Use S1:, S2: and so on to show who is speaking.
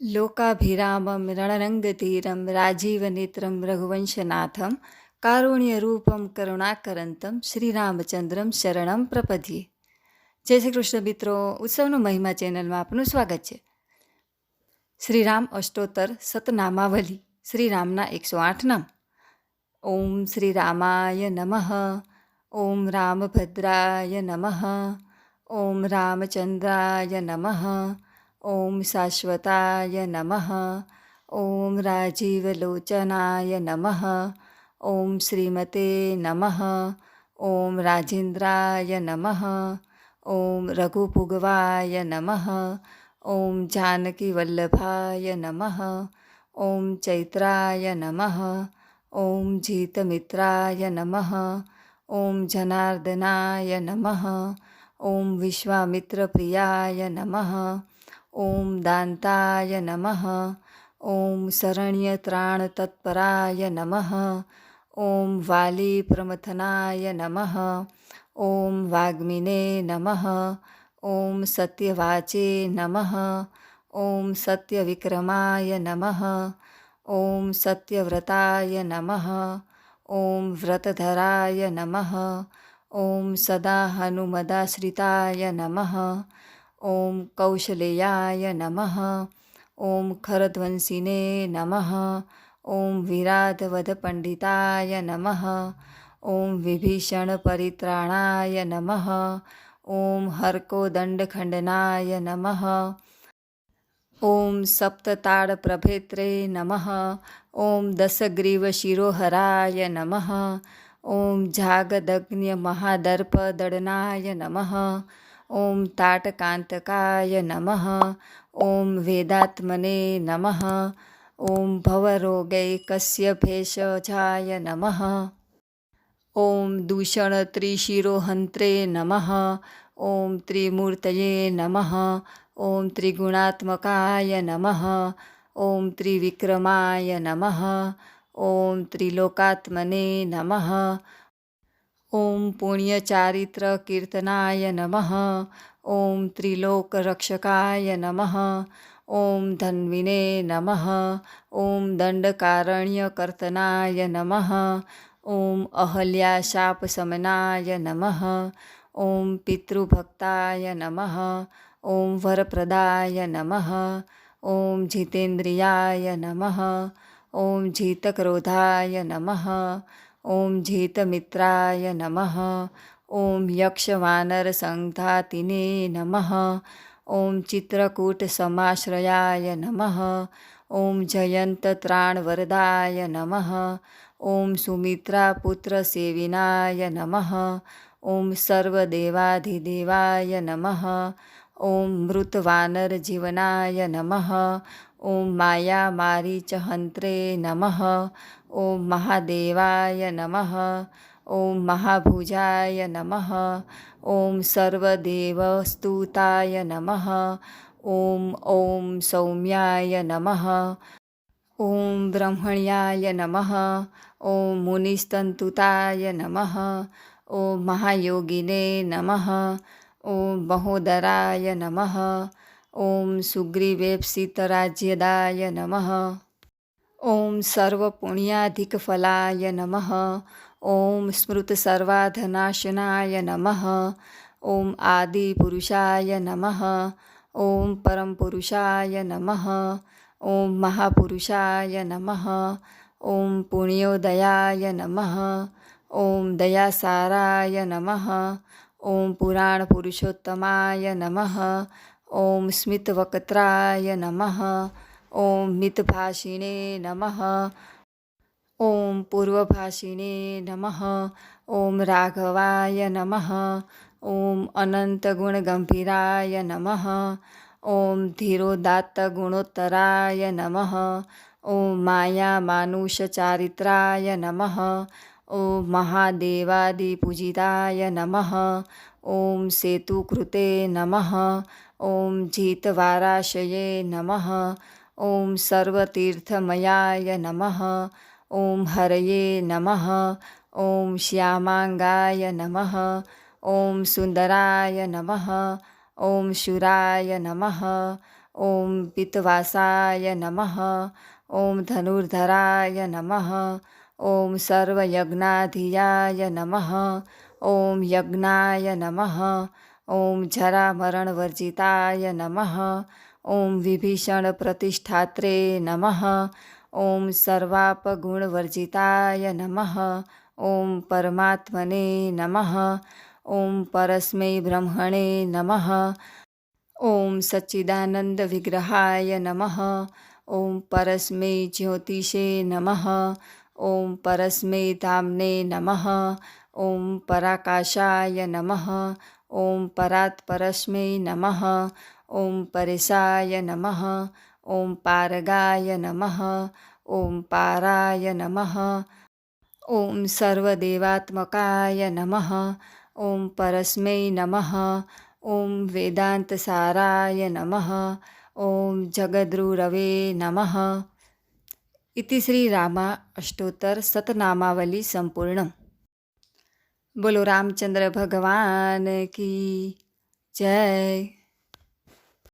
S1: लोकाभिरामं, रणरङ्गतीरं, राजीवनेत्रं, रघुवंशनाथं, कारुण्यरूपं, करुणाकरन्तं, श्रीरामचन्द्रं शरणं પ્રપધ્યે જય શ્રી કૃષ્ણ મિત્રો ઉત્સવનો મહિમા ચેનલમાં આપનું સ્વાગત છે શ્રીરામ અષ્ટોત્તર સતનામાવલી શ્રીરામના એકસો આઠ નામ ઓમ શ્રી રામાય નમઃ ઓમ રામભદ્રાય નમઃ ઓમ રામચંદ્રાય નમઃ ओम शाश्वताय नम। ओं राजीवलोचनाय नम। ओं श्रीमते नम। ओं राजेन्द्राय नम। ओं रघुपुगवाय नम। ओं जानकीवल्लभाय नम। ॐ चैत्राय नम। ओं जीतमित्राय नम। ओं जनार्दनाय नम। ओं विश्वामित्रप्रियाय नमः। ॐ दान्ताय नमः। ॐ शरण्यत्राणतत्पराय नमः। ॐ वालीप्रमथनाय नमः। ॐ वाग्मिने नमः। ॐ सत्यवाचे नम। ओं सत्यविक्रमाय नम। ओं सत्यव्रताय नम। ओं व्रतधराय नम। ओं सदा हनुमदाश्रिताय नमः। ॐ कौशलेयाय नमः। ॐ खरध्वंसिने नमः। ॐ विराधवधपण्डिताय नमः। ॐ विभीषणपरित्राणाय नमः। ॐ हर्कोदण्डखण्डनाय नमः। ॐ सप्तताडप्रभेत्रे नमः। ॐ दशग्रीवशिरोहराय नमः। ॐ दड़नाय नमः। ॐ ताटकान्तकाय नमः। ॐ वेदात्मने नमः। ॐ भवरोगैकस्य भेषजाय नमः। ॐ दूषणत्रिशिरोहन्त्रे नमः। ॐ त्रिमूर्तये नमः। ॐ त्रिगुणात्मकाय नमः। ॐ त्रिविक्रमाय नमः। ॐ त्रिलोकात्मने नमः। ॐ पुण्यचारित्रकीर्तनाय नमः। ॐ त्रिलोकरक्षकाय नमः। ॐ धन्विने नमः। ॐ दंडकारण्यकर्तनाय नमः। ॐ अहल्याशापशमनाय नमः। ॐ पितृभक्ताय नमः। ॐ वरप्रदाय नमः। ॐ जितेन्द्रियाय नमः। ॐ जितक्रोधाय नमः। ॐ झेतमित्राय नमः। ॐ यक्षवानरसङ्घातिने नमः। ॐ चित्रकूटसमाश्रयाय नमः। ॐ जयन्तत्राणवरदाय नमः। ॐ सुमित्रापुत्रसेविनाय नमः। ॐ सर्वदेवाधिदेवाय नमः। ॐ मृतवानरजीवनाय नमः। ॐ मायामारीचहन्त्रे नमः। ॐ महादेवाय नमः। ॐ महाभुजाय नमः। ॐ सर्वदेवस्तुताय नमः। ॐ ॐ सौम्याय नमः। ॐ ब्रह्मण्याय नमः। ॐ मुनिस्तंतुताय नमः। ॐ महायोगिने नमः। ॐ महोदराय नमः। ॐ सुग्रीवेप्सितराज्यदाय नमः। ॐ सर्वपुण्याधिकफलाय नमः। ॐ स्मृतसर्वाधनाशनाय नमः। ॐ आदिपुरुषाय नमः। ॐ परमपुरुषाय नमः। ॐ महापुरुषाय नमः। ॐ पुण्योदयाय नमः। ॐ दयासाराय नमः। ॐ पुराणपुरुषोत्तमाय नमः। ઓમ સ્મિત વક્ત્રાય નમઃ ઓમ મિતભાષિણે નમઃ ઓમ પૂર્વભાષિણે નમઃ ઓમ રાઘવાય નમઃ ઓમ અનંત ગુણ ગંભીરાય નમઃ ઓમ ધીરોદાત્ત ગુણોત્તરાય નમઃ ઓમ માયા માનુષ ચારિત્રાય નમઃ ॐ महादेवादिपूजिताय नमः। ॐ सेतुकृते नमः। ॐ जितवाराशये नमः। ॐ सर्वतीर्थमयाय नमः। ॐ हरये नमः। ॐ श्यामाङ्गाय नमः। ॐ सुन्दराय नमः। ॐ शूराय नमः। ॐ पितवासाय नमः। ॐ धनुर्धराय नमः। ॐ सर्वयज्ञाधियाय नमः। ॐ यज्ञाय नमः। ॐ जरामरणवर्जिताय नमः। ॐ विभीषणप्रतिष्ठात्रे नमः। ॐ सर्वापगुणवर्जिताय नमः। ॐ परमात्मने नमः। ॐ परस्मै ब्रह्मणे नमः। ॐ सच्चिदानन्दविग्रहाय नमः। ॐ परस्मै ज्योतिषे नमः। ॐ परस्मै धाम्ने नमः। ॐ पराकाशाय नमः। ॐ परात् परस्मै नमः। ॐ परेशाय नमः। ॐ पारगाय नमः। ॐ पाराय नमः। ॐ सर्वदेवात्मकाय नमः। ॐ परस्मै नमः। ॐ वेदान्तसाराय नमः। ॐ जगद्रुरवे नमः। इति श्रीरामा अष्टोत्तर सतनामावली संपूर्ण बोलो रामचंद्र भगवान की जय।